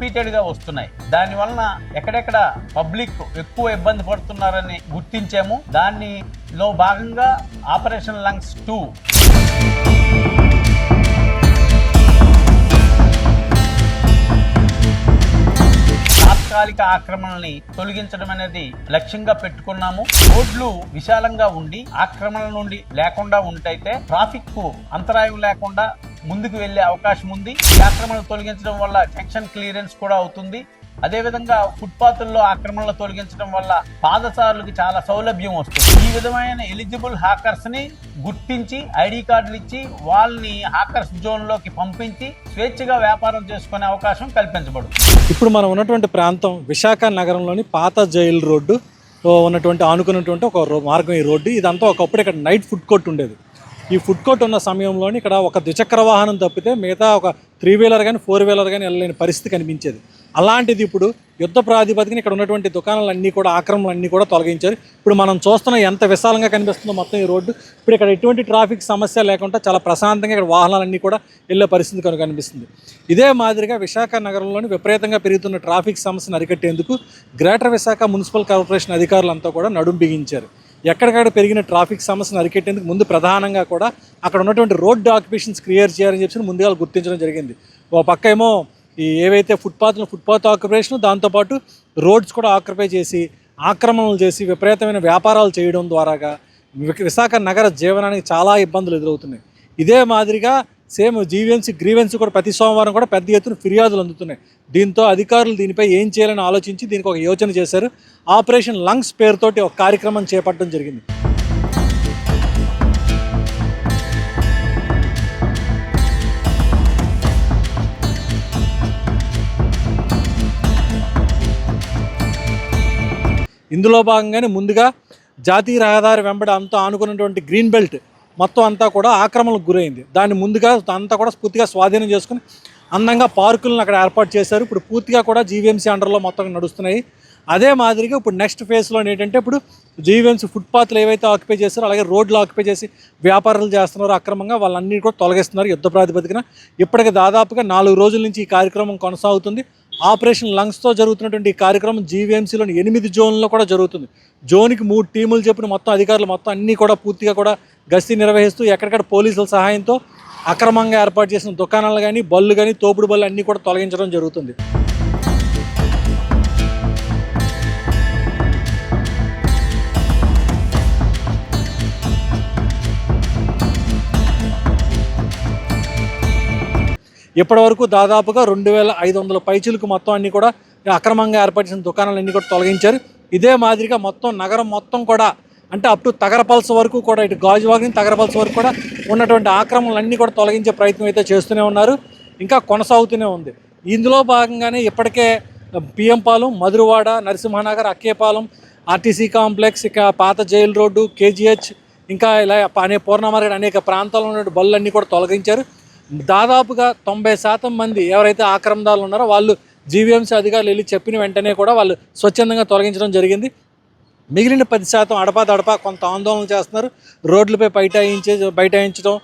రిపీటెడ్గా వస్తున్నాయి. దాని వలన ఎక్కడెక్కడ పబ్లిక్ ఎక్కువ ఇబ్బంది పడుతున్నారని గుర్తించాము. దానిలో భాగంగా ఆపరేషన్ లంగ్స్ టూ. తాత్కాలిక ఆక్రమణల్ని తొలగించడం అనేది లక్ష్యంగా పెట్టుకున్నాము. రోడ్లు విశాలంగా ఉండి ఆక్రమణల నుండి లేకుండా ఉంటైతే ట్రాఫిక్కు అంతరాయం లేకుండా ముందుకు వెళ్ళే అవకాశం ఉంది. ఈ ఆక్రమణలు తొలగించడం వల్ల జంక్షన్ క్లియరెన్స్ కూడా అవుతుంది. అదేవిధంగా ఫుట్పాత్ల్లో ఆక్రమణలు తొలగించడం వల్ల పాదచారులకు చాలా సౌలభ్యం వస్తుంది. ఈ విధమైన ఎలిజిబుల్ హాకర్స్ని గుర్తించి ఐడి కార్డులు ఇచ్చి వాళ్ళని హాకర్స్ జోన్లోకి పంపించి స్వేచ్ఛగా వ్యాపారం చేసుకునే అవకాశం కల్పించబడుతుంది. ఇప్పుడు మనం ఉన్నటువంటి ప్రాంతం విశాఖ నగరంలోని పాత జైల్ రోడ్డు. ఉన్నటువంటి ఆనుకున్నటువంటి ఒక మార్గం ఈ రోడ్డు. ఇదంతా ఒకప్పుడు ఇక్కడ నైట్ ఫుడ్ కోర్ట్ ఉండేది. ఈ ఫుడ్ కోర్ట్ ఉన్న సమయంలోని ఇక్కడ ఒక ద్విచక్ర వాహనం తప్పితే మిగతా ఒక త్రీ వీలర్ కానీ ఫోర్ వీలర్ కానీ వెళ్ళలేని పరిస్థితి కనిపించేది. అలాంటిది ఇప్పుడు యుద్ధ ప్రాతిపదికన ఇక్కడ ఉన్నటువంటి దుకాణాలన్నీ కూడా ఆక్రమణలన్నీ కూడా తొలగించారు. ఇప్పుడు మనం చూస్తున్న ఎంత విశాలంగా కనిపిస్తుందో మొత్తం ఈ రోడ్డు. ఇప్పుడు ఇక్కడ ఎటువంటి ట్రాఫిక్ సమస్య లేకుండా చాలా ప్రశాంతంగా ఇక్కడ వాహనాలన్నీ కూడా వెళ్ళే పరిస్థితి కనుక కనిపిస్తుంది. ఇదే మాదిరిగా విశాఖ నగరంలోని విపరీతంగా పెరుగుతున్న ట్రాఫిక్ సమస్యను అరికట్టేందుకు గ్రేటర్ విశాఖ మున్సిపల్ కార్పొరేషన్ అధికారులంతా కూడా నడుం బిగించారు. ఎక్కడికక్కడ పెరిగిన ట్రాఫిక్ సమస్యను అరికెట్టేందుకు ముందు ప్రధానంగా కూడా అక్కడ ఉన్నటువంటి రోడ్ ఆక్యుపేషన్స్ క్లియర్ చేయాలని చెప్పి ముందుగా గుర్తించడం జరిగింది. ఓ పక్క ఏమో ఈ ఏవైతే ఫుట్పాత్లు ఫుట్పాత్ ఆక్యుపేషన్ దాంతోపాటు రోడ్స్ కూడా ఆక్యుపై చేసి ఆక్రమణలు చేసి విపరీతమైన వ్యాపారాలు చేయడం ద్వారాగా విశాఖ నగర జీవనానికి చాలా ఇబ్బందులు ఎదురవుతున్నాయి. ఇదే మాదిరిగా సేమ్ జీవెన్సీ గ్రీవెన్స్ కూడా ప్రతి సోమవారం కూడా పెద్ద ఎత్తున ఫిర్యాదులు అందుతున్నాయి. దీంతో అధికారులు దీనిపై ఏం చేయాలని ఆలోచించి దీనికి ఒక యోచన చేశారు. ఆపరేషన్ లంగ్స్ పేరుతోటి ఒక కార్యక్రమం చేపట్టడం జరిగింది. ఇందులో భాగంగానే ముందుగా జాతీయ రహదారి వెంబడి అంతా ఆనుకున్నటువంటి గ్రీన్ బెల్ట్ మొత్తం అంతా కూడా ఆక్రమణకు గురైంది. దాన్ని ముందుగా అంతా కూడా పూర్తిగా స్వాధీనం చేసుకుని అందంగా పార్కులను అక్కడ ఏర్పాటు చేశారు. ఇప్పుడు పూర్తిగా కూడా జీవీఎంసీ అండర్లో మొత్తం నడుస్తున్నాయి. అదే మాదిరిగా ఇప్పుడు నెక్స్ట్ ఫేజ్లో ఏంటంటే ఇప్పుడు జీవీఎంసీ ఫుట్పాత్లు ఏవైతే ఆక్యుపై చేస్తారో అలాగే రోడ్లు ఆక్యుపై చేసి వ్యాపారాలు చేస్తున్నారో అక్రమంగా వాళ్ళన్నీ కూడా తొలగిస్తున్నారు యుద్ధ ప్రాతిపదికన. ఇప్పటికి దాదాపుగా నాలుగు రోజుల నుంచి ఈ కార్యక్రమం కొనసాగుతుంది. ఆపరేషన్ లంగ్స్తో జరుగుతున్నటువంటి ఈ కార్యక్రమం జీవీఎంసీలోని ఎనిమిది జోన్లో కూడా జరుగుతుంది. జోన్కి మూడు టీములు చెప్పిన మొత్తం అధికారులు మొత్తం అన్నీ కూడా పూర్తిగా కూడా గస్తీ నిర్వహిస్తూ ఎక్కడికక్కడ పోలీసుల సహాయంతో అక్రమంగా ఏర్పాటు చేసిన దుకాణాలు కానీ బళ్ళు కానీ తోపుడు బళ్ళు అన్నీ కూడా తొలగించడం జరుగుతుంది. ఇప్పటివరకు దాదాపుగా రెండు వేల ఐదు వందల పైచులకు మొత్తం అన్నీ కూడా అక్రమంగా ఏర్పరిచిన దుకాణాలన్నీ కూడా తొలగించారు. ఇదే మాదిరిగా మొత్తం నగరం మొత్తం కూడా అంటే అప్ టు తగరపల్స్ వరకు కూడా ఇటు గాజువాగ్ నుంచి తగరపల్స్ వరకు కూడా ఉన్నటువంటి ఆక్రమణలన్నీ కూడా తొలగించే ప్రయత్నం అయితే చేస్తూనే ఉన్నారు. ఇంకా కొనసాగుతూనే ఉంది. ఇందులో భాగంగానే ఇప్పటికే పిఎంపాలెం మధురవాడ నరసింహనగర్ అక్కేపాలెం ఆర్టీసీ కాంప్లెక్స్ ఇక పాత జైల్ రోడ్డు కేజీహెచ్ ఇంకా ఇలా అనే పూర్ణమార్గడ్ అనేక ప్రాంతాల్లో ఉన్న బళ్ళన్నీ కూడా తొలగించారు. దాదాపుగా తొంభై శాతం మంది ఎవరైతే ఆక్రమణదారులు ఉన్నారో వాళ్ళు జీవీఎంసీ అధికారులు వెళ్ళి చెప్పిన వెంటనే కూడా వాళ్ళు స్వచ్ఛందంగా తొలగించడం జరిగింది. మిగిలిన పది శాతం అడపా దడపా కొంత ఆందోళన చేస్తున్నారు. రోడ్లపై బైఠాయించే బైఠాయించడం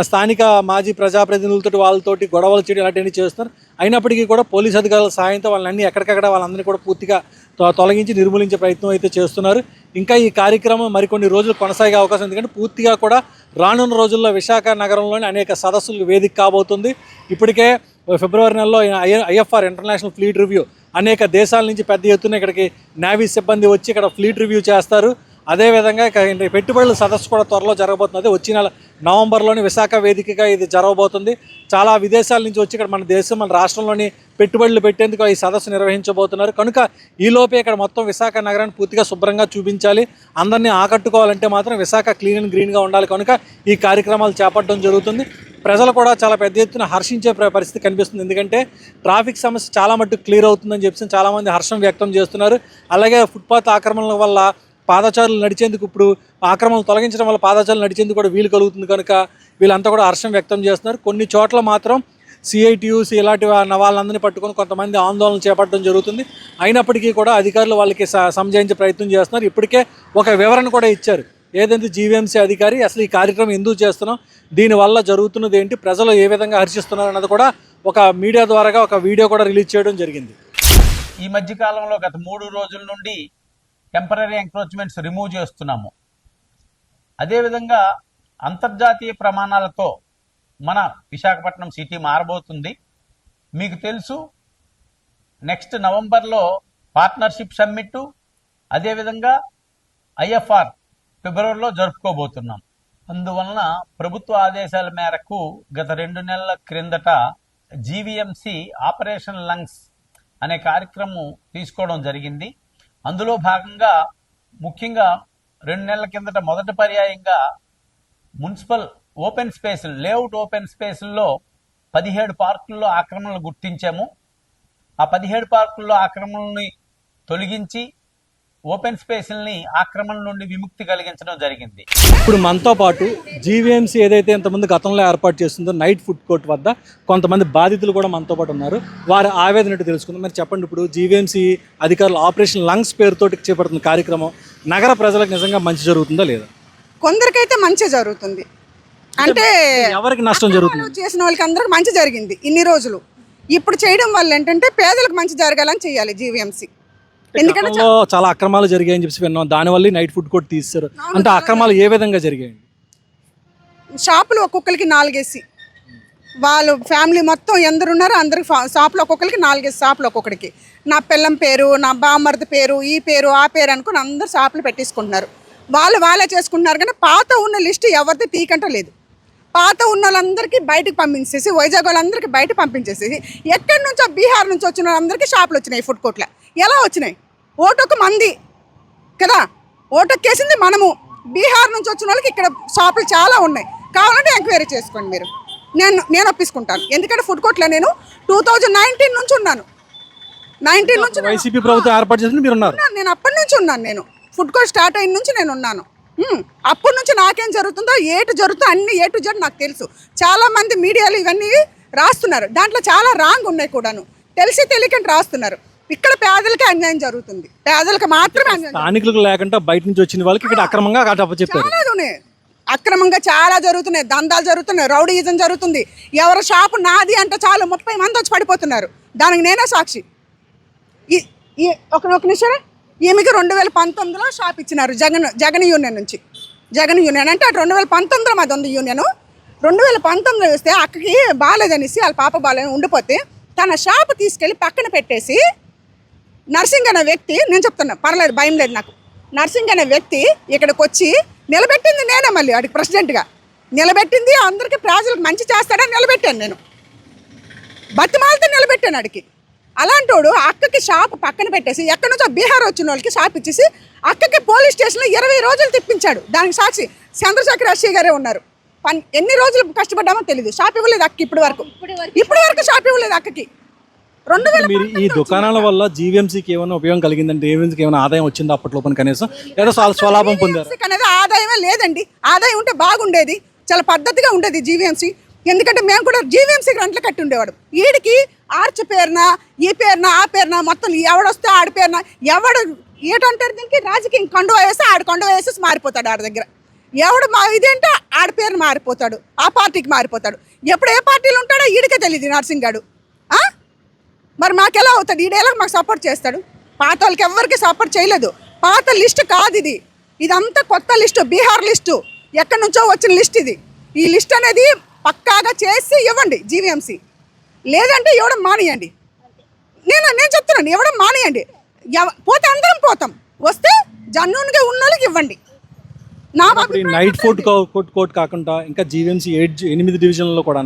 స్థానిక మాజీ ప్రజాప్రతినిధులతో వాళ్ళతోటి గొడవలు చేయడం ఇలాంటివన్నీ చేస్తున్నారు. అయినప్పటికీ కూడా పోలీస్ అధికారుల సాయంతో వాళ్ళని ఎక్కడికక్కడ వాళ్ళందరినీ కూడా పూర్తిగా తొ- తొలగించి నిర్మూలించే ప్రయత్నం అయితే చేస్తున్నారు. ఇంకా ఈ కార్యక్రమం మరికొన్ని రోజులు కొనసాగే అవకాశం ఎందుకంటే పూర్తిగా కూడా రానున్న రోజుల్లో విశాఖ నగరంలోని అనేక సదస్సులు వేదిక కాబోతుంది. ఇప్పటికే ఫిబ్రవరి నెలలో ఐఎఫ్ఆర్ ఇంటర్నేషనల్ ఫ్లీట్ రివ్యూ అనేక దేశాల నుంచి పెద్ద ఎత్తున ఇక్కడికి నేవీ సిబ్బంది వచ్చి ఇక్కడ ఫ్లీట్ రివ్యూ చేస్తారు. అదేవిధంగా పెట్టుబడుల సదస్సు కూడా త్వరలో జరగబోతున్నది. వచ్చే నెల నవంబర్లోని విశాఖ వేదికగా ఇది జరగబోతుంది. చాలా విదేశాల నుంచి వచ్చి ఇక్కడ మన దేశం మన రాష్ట్రంలోని పెట్టుబడులు పెట్టేందుకు ఈ సదస్సు నిర్వహించబోతున్నారు. కనుక ఈలోపే ఇక్కడ మొత్తం విశాఖ నగరాన్ని పూర్తిగా శుభ్రంగా చూపించాలి. అందరినీ ఆకట్టుకోవాలంటే మాత్రం విశాఖ క్లీన్ అండ్ గ్రీన్గా ఉండాలి. కనుక ఈ కార్యక్రమాలు చేపట్టడం జరుగుతుంది. ప్రజలు కూడా చాలా పెద్ద ఎత్తున హర్షించే పరిస్థితి కనిపిస్తుంది. ఎందుకంటే ట్రాఫిక్ సమస్య చాలా మట్టుకు క్లియర్ అవుతుందని చెప్పి చాలామంది హర్షం వ్యక్తం చేస్తున్నారు. అలాగే ఫుట్పాత్ ఆక్రమణల వల్ల పాదచారులు నడిచేందుకు ఇప్పుడు ఆక్రమణలు తొలగించడం వల్ల పాదచారులు నడిచేందుకు కూడా వీలు కలుగుతుంది కనుక వీళ్ళంతా కూడా హర్షం వ్యక్తం చేస్తున్నారు. కొన్ని చోట్ల మాత్రం సిఐటియూస్ ఇలాంటి వాళ్ళందరినీ పట్టుకొని కొంతమంది ఆందోళన చేపట్టడం జరుగుతుంది. అయినప్పటికీ కూడా అధికారులు వాళ్ళకి స- ప్రయత్నం చేస్తున్నారు. ఇప్పటికే ఒక వివరణ కూడా ఇచ్చారు. ఏదైతే జీవీఎంసీ అధికారి అసలు ఈ కార్యక్రమం ఎందుకు చేస్తున్నాం? దీనివల్ల జరుగుతున్నది ఏంటి? ప్రజలు ఏ విధంగా హర్షిస్తున్నారు అన్నది కూడా ఒక మీడియా ద్వారాగా ఒక వీడియో కూడా రిలీజ్ చేయడం జరిగింది. ఈ మధ్య కాలంలో గత మూడు రోజుల నుండి టెంపరీ ఎంక్రోచ్మెంట్స్ రిమూవ్ చేస్తున్నాము. అదేవిధంగా అంతర్జాతీయ ప్రమాణాలతో మన విశాఖపట్నం సిటీ మారబోతుంది. మీకు తెలుసు నెక్స్ట్ నవంబర్లో పార్ట్నర్షిప్ సమ్మిట్ అదేవిధంగా ఐఎఫ్ఆర్ ఫిబ్రవరిలో జరుపుకోబోతున్నాం. అందువలన ప్రభుత్వ ఆదేశాల మేరకు గత రెండు నెలల క్రిందట జీవీఎంసీ ఆపరేషన్ లంగ్స్ అనే కార్యక్రమం తీసుకోవడం జరిగింది. అందులో భాగంగా ముఖ్యంగా రెండు నెలల కిందట మొదటి పర్యాయంగా మున్సిపల్ ఓపెన్ స్పేసులు లేఅవుట్ ఓపెన్ స్పేసుల్లో పదిహేడు పార్కుల్లో ఆక్రమణలు గుర్తించాము. ఆ పదిహేడు పార్కుల్లో ఆక్రమణల్ని తొలగించి ఓపెన్ స్పేసుల్ని ఆక్రమణ నుండి విముక్తి కలిగించడం జరిగింది. ఇప్పుడు మనతో పాటు జీవీఎంసీ ఏదైతే ఇంతకుముందు గతంలో ఏర్పాటు చేస్తుందో నైట్ ఫుడ్ కోర్ట్ వద్ద కొంతమంది బాధితులు కూడా మనతో పాటు ఉన్నారు. వారి ఆవేదన తెలుసుకుందాం. మరి చెప్పండి ఇప్పుడు జీవీఎంసీ అధికారులు ఆపరేషన్ లంగ్స్ పేరుతోటి చేపడుతున్న కార్యక్రమం నగర ప్రజలకు నిజంగా మంచి జరుగుతుందా లేదా? కొందరికైతే మంచి జరుగుతుంది. అంటే ఎవరికి నష్టం జరుగుతుంది? చేసిన వాళ్ళకి అందరికి మంచి జరిగింది ఇన్ని రోజులు. ఇప్పుడు చేయడం వల్ల ఏంటంటే పేదలకు మంచి జరగాలని చేయాలి జీవీఎంసీ ఎందుకంటే చాలా అక్రమాలు జరిగాయని చెప్పి విన్నాం. దానివల్ల నైట్ ఫుడ్ కోర్ట్ తీస్తారు. అంటే అక్రమాలు ఏ విధంగా జరిగాయండి? షాపులు ఒక్కొక్కరికి నాలుగేసి. వాళ్ళు ఫ్యామిలీ మొత్తం ఎందరు ఉన్నారో అందరికి ఫా- షాపులు ఒక్కొక్కరికి నాలుగేసి షాపులు ఒక్కొక్కడికి. నా పిల్లం పేరు నా బామ్మర్ది పేరు ఈ పేరు ఆ పేరు అనుకుని అందరు షాపులు పెట్టేసుకుంటున్నారు. వాళ్ళు వాళ్ళే చేసుకుంటున్నారు కానీ పాత ఉన్న లిస్ట్ ఎవరిది తీకంట లేదు. పాత ఉన్న వాళ్ళందరికీ బయటకు పంపించేసి వైజాగ్ వాళ్ళందరికీ బయట పంపించేసి ఎక్కడి నుంచో బీహార్ నుంచి వచ్చిన వాళ్ళందరికీ షాపులు వచ్చినాయి ఫుడ్ కోర్ట్లో. ఎలా వచ్చినాయి? ఓటొక మంది కదా? ఓటెక్కేసింది మనము. బీహార్ నుంచి వచ్చిన వాళ్ళకి ఇక్కడ షాపులు చాలా ఉన్నాయి. కావాలంటే ఎంక్వైరీ చేసుకోండి మీరు. నేను నేను ఒప్పించుకుంటాను. ఎందుకంటే ఫుడ్ కోర్ట్లో నేను టూ థౌజండ్ నైన్టీన్ నుంచి ఉన్నాను. నైన్టీన్ నుంచి నేను వైసీపీ ప్రభుత్వం ఏర్పాటు చేసింది మీరు ఉన్నారు. నేను అప్పటి నుంచి ఉన్నాను నేను. ఫుడ్ కోర్ట్ స్టార్ట్ అయిన నుంచి నేను ఉన్నాను. అప్పటి నుంచి నాకేం జరుగుతుందో ఏటు జరుగుతుందో అన్ని ఏ టు జెడ్ నాకు తెలుసు. చాలా మంది మీడియాలు ఇవన్నీ రాస్తున్నారు. దాంట్లో చాలా రాంగ్ ఉన్నాయి కూడాను. తెలిసి తెలియకంటే రాస్తున్నారు. ఇక్కడ పేదలకి అన్యాయం జరుగుతుంది. పేదలకు మాత్రమే అన్యాయం స్థానికులకు లేకుండా బయట నుంచి వచ్చిన వాళ్ళకి ఇక్కడ అక్రమంగా చెప్పారు. చాలా ఉన్నాయి. అక్రమంగా చాలా జరుగుతున్నాయి. దందాలు జరుగుతున్నాయి. రౌడీయిజం జరుగుతుంది. ఎవరి షాపు నాది అంటే చాలు ముప్పై మంది వచ్చి పడిపోతున్నారు. దానికి నేనే సాక్షి. ఈ ఈ ఒక ఒక నిమిషం. ఈమెకి రెండు వేల పంతొమ్మిదిలో షాప్ ఇచ్చినారు జగన్ జగన్ యూనియన్ నుంచి. జగన్ యూనియన్ అంటే అటు రెండు వేల పంతొమ్మిదిలో మాది ఉంది యూనియన్. రెండు వేల పంతొమ్మిదిలో వేస్తే అక్కకి బాగాలేదనేసి వాళ్ళ పాప బాగాలేదని ఉండిపోతే తన షాప్ తీసుకెళ్ళి పక్కన పెట్టేసి నర్సింగ్ అనే వ్యక్తి నేను చెప్తున్నా పర్లేదు భయం లేదు నాకు. నర్సింగ్ అనే వ్యక్తి ఇక్కడికి వచ్చి నిలబెట్టింది నేనే మళ్ళీ వాడికి ప్రెసిడెంట్గా. నిలబెట్టింది అందరికీ ప్రజలకు మంచి చేస్తాడని నిలబెట్టాను నేను. బతిమాలతో నిలబెట్టాను అడికి అలాంటోడు అక్కకి షాప్ పక్కన పెట్టేసి ఎక్కడి నుంచో బీహార్ వచ్చిన వాళ్ళకి షాప్ ఇచ్చేసి అక్కకి పోలీస్ స్టేషన్లో ఇరవై రోజులు తిప్పించాడు. దానికి సాక్షి చంద్రశేఖర్ అశ్వీ గారే ఉన్నారు. పన్ ఎన్ని రోజులు కష్టపడ్డామో తెలియదు షాప్ ఇవ్వలేదు అక్క ఇప్పటి వరకు ఇప్పటి వరకు షాప్ ఇవ్వలేదు అక్కకి. రెండు వేల మీరు ఈ దుకాణాల వల్ల జీవీఎంసీకి ఏమైనా ఉపయోగం కలిగిందంటే జీవీఎంసీకి ఏమైనా ఆదాయం వచ్చింది అప్పట్లో పని కనీసం? లేదా స్వ- స్వలాభం పొందారు? జీవీఎంసీకి అనేది ఆదాయమే లేదండి. ఆదాయం ఉంటే బాగుండేది. చాలా పద్ధతిగా ఉండేది జీవీఎంసీ. ఎందుకంటే మేము కూడా జీవీఎంసీకి రెంట్లు కట్టి ఉండేవాడు. వీడికి ఆర్చ్ పేరున ఈ పేరున ఆ పేరున మొత్తం ఎవడొస్తే ఆడి పేరున ఎవడు ఏటంటారు దీనికి? రాజకీయం కండువా వేస్తే ఆడు కండువా వేసేసి మారిపోతాడు ఆడి దగ్గర. ఎవడు మా ఇదేంటే ఆడి పేరున మారిపోతాడు. ఆ పార్టీకి మారిపోతాడు. ఎప్పుడు ఏ పార్టీలు ఉంటాడో ఈడికే తెలియదు నర్సింగ్ గాడు? మరి మాకెలా అవుతాడు ఈడేలా మాకు సపోర్ట్ చేస్తాడు. పాత వాళ్ళకి ఎవరికి సపోర్ట్ చేయలేదు. పాత లిస్ట్ కాదు ఇది. ఇదంతా కొత్త లిస్టు బీహార్ లిస్టు ఎక్కడి నుంచో వచ్చిన లిస్ట్ ఇది. ఈ లిస్ట్ అనేది పక్కాగా చేసి ఇవ్వండి జీవీఎంసీ లేదంటే ఇవ్వడం మానేయండి. నేను నేను చెప్తున్నాను ఇవ్వడం మానేయండి. పోతే అందరం పోతాం. వస్తే జన్నునిగా ఉన్న వాళ్ళకి ఇవ్వండి. నా ఇప్పుడు ఈ నైట్ ఫుడ్ కోర్ట్ కోర్ట్ కాకుండా ఇంకా జీవీఎంసీ ఎయిట్ ఎనిమిది డివిజన్లలో కూడా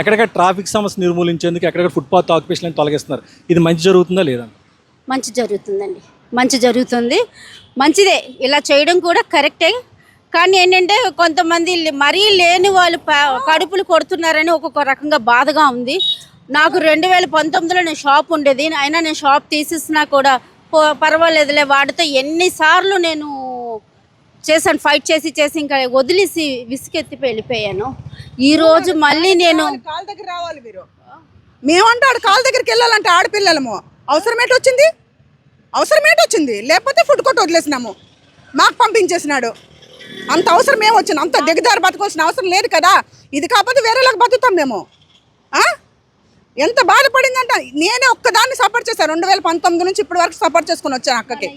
ఎక్కడెక్కడ ట్రాఫిక్ సమస్య నిర్మూలించేందుకు ఎక్కడెక్కడ ఫుట్పాత్ ఆక్యుపేషన్ తొలగిస్తున్నారు? ఇది మంచి జరుగుతుందా లేదా? మంచి జరుగుతుందండి. మంచి జరుగుతుంది. మంచిదే. ఇలా చేయడం కూడా కరెక్టే కానీ ఏంటంటే కొంతమంది మరీ లేని వాళ్ళు కడుపులు కొడుతున్నారని ఒక్కొక్క రకంగా బాధగా ఉంది. నాకు రెండు వేల పంతొమ్మిదిలో నేను షాప్ ఉండేది. అయినా నేను షాప్ తీసేసినా కూడా పర్వాలేదులే. వాడితో ఎన్నిసార్లు నేను చేశాను ఫైట్ చేసి చేసి ఇంకా వదిలేసి విసుకెత్తి వెళ్ళిపోయాను. ఈ రోజు మళ్ళీ నేను కాళ్ళ దగ్గర రావాలి మీరు. మేమంటే ఆడు కాళ్ళ దగ్గరికి వెళ్ళాలంటే ఆడపిల్లలము. అవసరమేటి వచ్చింది? అవసరమేటి వచ్చింది? లేకపోతే ఫుడ్ కోర్ట్ వదిలేసినాము. మాకు పంపించేసినాడు. అంత అవసరం ఏం వచ్చింది? అంత దిగదారి బతకాల్సిన అవసరం లేదు కదా. ఇది కాకపోతే వేరేలాగా బతుకుతాం మేము. ఆ? ఎంత బాధపడిందంట నేనే ఒక్కదాన్ని సపోర్ట్ చేశాను రెండు వేల పంతొమ్మిది నుంచి ఇప్పటి వరకు సపోర్ట్ చేసుకుని వచ్చాను అక్కకి.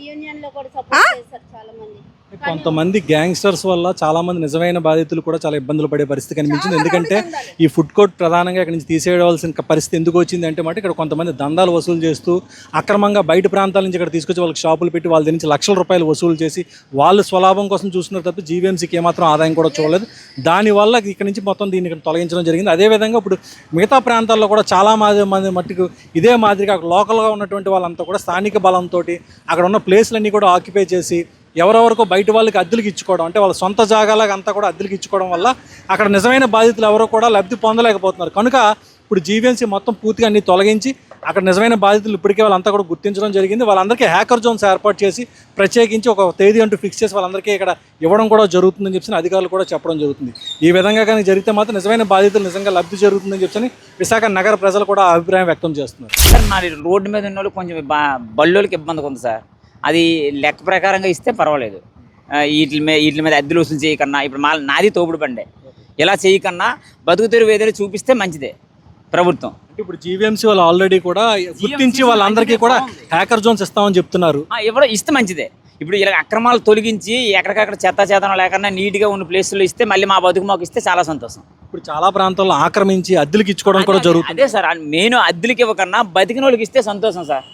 కొంతమంది గ్యాంగ్స్టర్స్ వల్ల చాలా మంది నిజమైన బాధితులు కూడా చాలా ఇబ్బందులు పడే పరిస్థితి కనిపించింది. ఎందుకంటే ఈ ఫుడ్ కోర్ట్ ప్రధానంగా ఇక్కడ నుంచి తీసేయవలసిన పరిస్థితి ఎందుకు వచ్చింది అంటే మాట ఇక్కడ కొంతమంది దందాలు వసూలు చేస్తూ అక్రమంగా బయట ప్రాంతాల నుంచి ఇక్కడ తీసుకొచ్చి వాళ్ళకి షాపులు పెట్టి వాళ్ళ దగ్గర నుంచి లక్షల రూపాయలు వసూలు చేసి వాళ్ళు స్వలాభం కోసం చూస్తున్నారు తప్ప జీవీఎంసీకి ఏమాత్రం ఆదాయం కూడా చూడలేదు. దానివల్ల ఇక్కడ నుంచి మొత్తం దీన్ని ఇక్కడ తొలగించడం జరిగింది. అదేవిధంగా ఇప్పుడు మిగతా ప్రాంతాల్లో కూడా చాలా మంది మంది మట్టుకు ఇదే మాదిరిగా లోకల్గా ఉన్నటువంటి వాళ్ళంతా కూడా స్థానిక బలంతో అక్కడ ఉన్న ప్లేస్లన్నీ కూడా ఆక్యుపై చేసి ఎవరెవరికో బయట వాళ్ళకి అద్దెలకు ఇచ్చుకోవడం అంటే వాళ్ళ సొంత జాగాలకు అంతా కూడా అద్దెలకు ఇచ్చుకోవడం వల్ల అక్కడ నిజమైన బాధితులు ఎవరో కూడా లబ్ధి పొందలేకపోతున్నారు. కనుక ఇప్పుడు జీవీఎంసీ మొత్తం పూర్తిగా అన్ని తొలగించి అక్కడ నిజమైన బాధితులు ఇప్పటికే వాళ్ళంతా కూడా గుర్తించడం జరిగింది. వాళ్ళందరికీ హ్యాకర్ జోన్స్ ఏర్పాటు చేసి ప్రత్యేకించి ఒక తేదీ అంటూ ఫిక్స్ చేసి వాళ్ళందరికీ ఇక్కడ ఇవ్వడం కూడా జరుగుతుందని చెప్పి అధికారులు కూడా చెప్పడం జరుగుతుంది. ఈ విధంగా కానీ జరిగితే మాత్రం నిజమైన బాధితులు నిజంగా లబ్ధి జరుగుతుందని చెప్పి విశాఖ నగర ప్రజలు కూడా అభిప్రాయం వ్యక్తం చేస్తున్నారు. సార్ మరి రోడ్డు మీద ఉన్న వాళ్ళు కొంచెం బల్లోళ్ళకి బళ్ళోళ్ళకి ఇబ్బందిగా ఉంది సార్. అది లెక్క ప్రకారంగా ఇస్తే పర్వాలేదు. వీటి మీద వీటి మీద అద్దెలు వసూలు చేయకన్నా ఇప్పుడు మా నాది తోపుడు బండే. ఇలా చేయకన్నా బతుకు తెరువు ఏదైనా చూపిస్తే మంచిదే ప్రభుత్వం. అంటే ఇప్పుడు జీవీఎంసీ వాళ్ళు ఆల్రెడీ కూడా గుర్తించి వాళ్ళందరికీ కూడా హ్యాకర్ జోన్స్ ఇస్తామని చెప్తున్నారు. ఇవ్వడం ఇస్తే మంచిదే. ఇప్పుడు ఇలా అక్రమాలు తొలగించి ఎక్కడికక్కడ చెత్త చేతనం లేకుండా నీట్గా ఉన్న ప్లేసుల్లో ఇస్తే మళ్ళీ మా బతుకు మాకు ఇస్తే చాలా సంతోషం. ఇప్పుడు చాలా ప్రాంతాల్లో ఆక్రమించి అద్దెలకు ఇచ్చుకోవడం కూడా జరుగుతుంది. అదే సార్ మెయిన్ అద్దెలకి ఇవ్వకన్నా బతికిన వాళ్ళకి ఇస్తే సంతోషం సార్.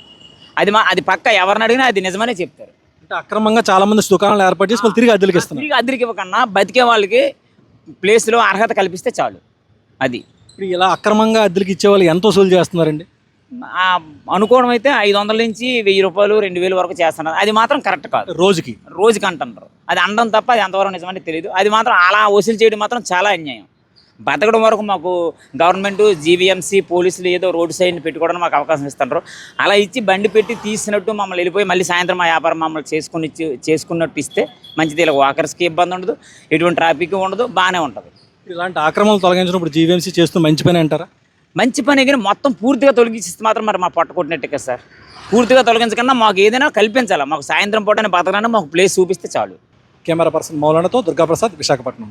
అది మా అది పక్క ఎవరిని అడిగినా అది నిజమనే చెప్తారు. అంటే అక్రమంగా చాలా మంది దుకాణాలు ఏర్పాటు చేసి మళ్ళీ తిరిగి అద్దెలకు ఇస్తున్నారు. తిరిగి అద్దెలకి ఇవ్వకన్నా బతికే వాళ్ళకి ప్లేస్లో అర్హత కల్పిస్తే చాలు. అది. ఇప్పుడు ఇలా అక్రమంగా అద్దెలకు ఇచ్చే వాళ్ళు ఎంత వసూలు చేస్తున్నారండి. అనుకోవడం అయితే ఐదు వందల నుంచి వెయ్యి రూపాయలు రెండు వేలు వరకు చేస్తున్నారు. అది మాత్రం కరెక్ట్ కాదు. రోజుకి. రోజుకి అంటున్నారు. అది అనడం తప్ప అది ఎంతవరకు నిజమని తెలియదు. అది మాత్రం అలా వసూలు చేయడం మాత్రం చాలా అన్యాయం. బతకడం వరకు మాకు గవర్నమెంట్ జీవీఎంసీ పోలీసులు ఏదో రోడ్ సైడ్ పెట్టుకోవడానికి మాకు అవకాశం ఇస్తున్నారు. అలా ఇచ్చి బండి పెట్టి తీసినట్టు మమ్మల్ని వెళ్ళిపోయి మళ్ళీ సాయంత్రం మా వ్యాపారం మమ్మల్ని చేసుకుని ఇచ్చి చేసుకున్నట్టు ఇస్తే మంచిది. ఇలా వాకర్స్కి ఇబ్బంది ఉండదు ఎటువంటి ట్రాఫిక్ ఉండదు బాగానే ఉంటుంది. ఇలాంటి ఆక్రమణలు తొలగించడం ఇప్పుడు జీవీఎంసీ చేస్తూ మంచి పని అంటారా? మంచి పని కానీ మొత్తం పూర్తిగా తొలగించిస్తే మాత్రం మరి మా పొట్ట కొట్టినట్టే కదా సార్. పూర్తిగా తొలగించకన్నా మాకు ఏదైనా కల్పించాలి. మాకు సాయంత్రం పూటనే బతకడానికి మాకు ప్లేస్ చూపిస్తే చాలు. కెమెరా పర్సన్ మౌలానాతో దుర్గాప్రసాద్ విశాఖపట్నం.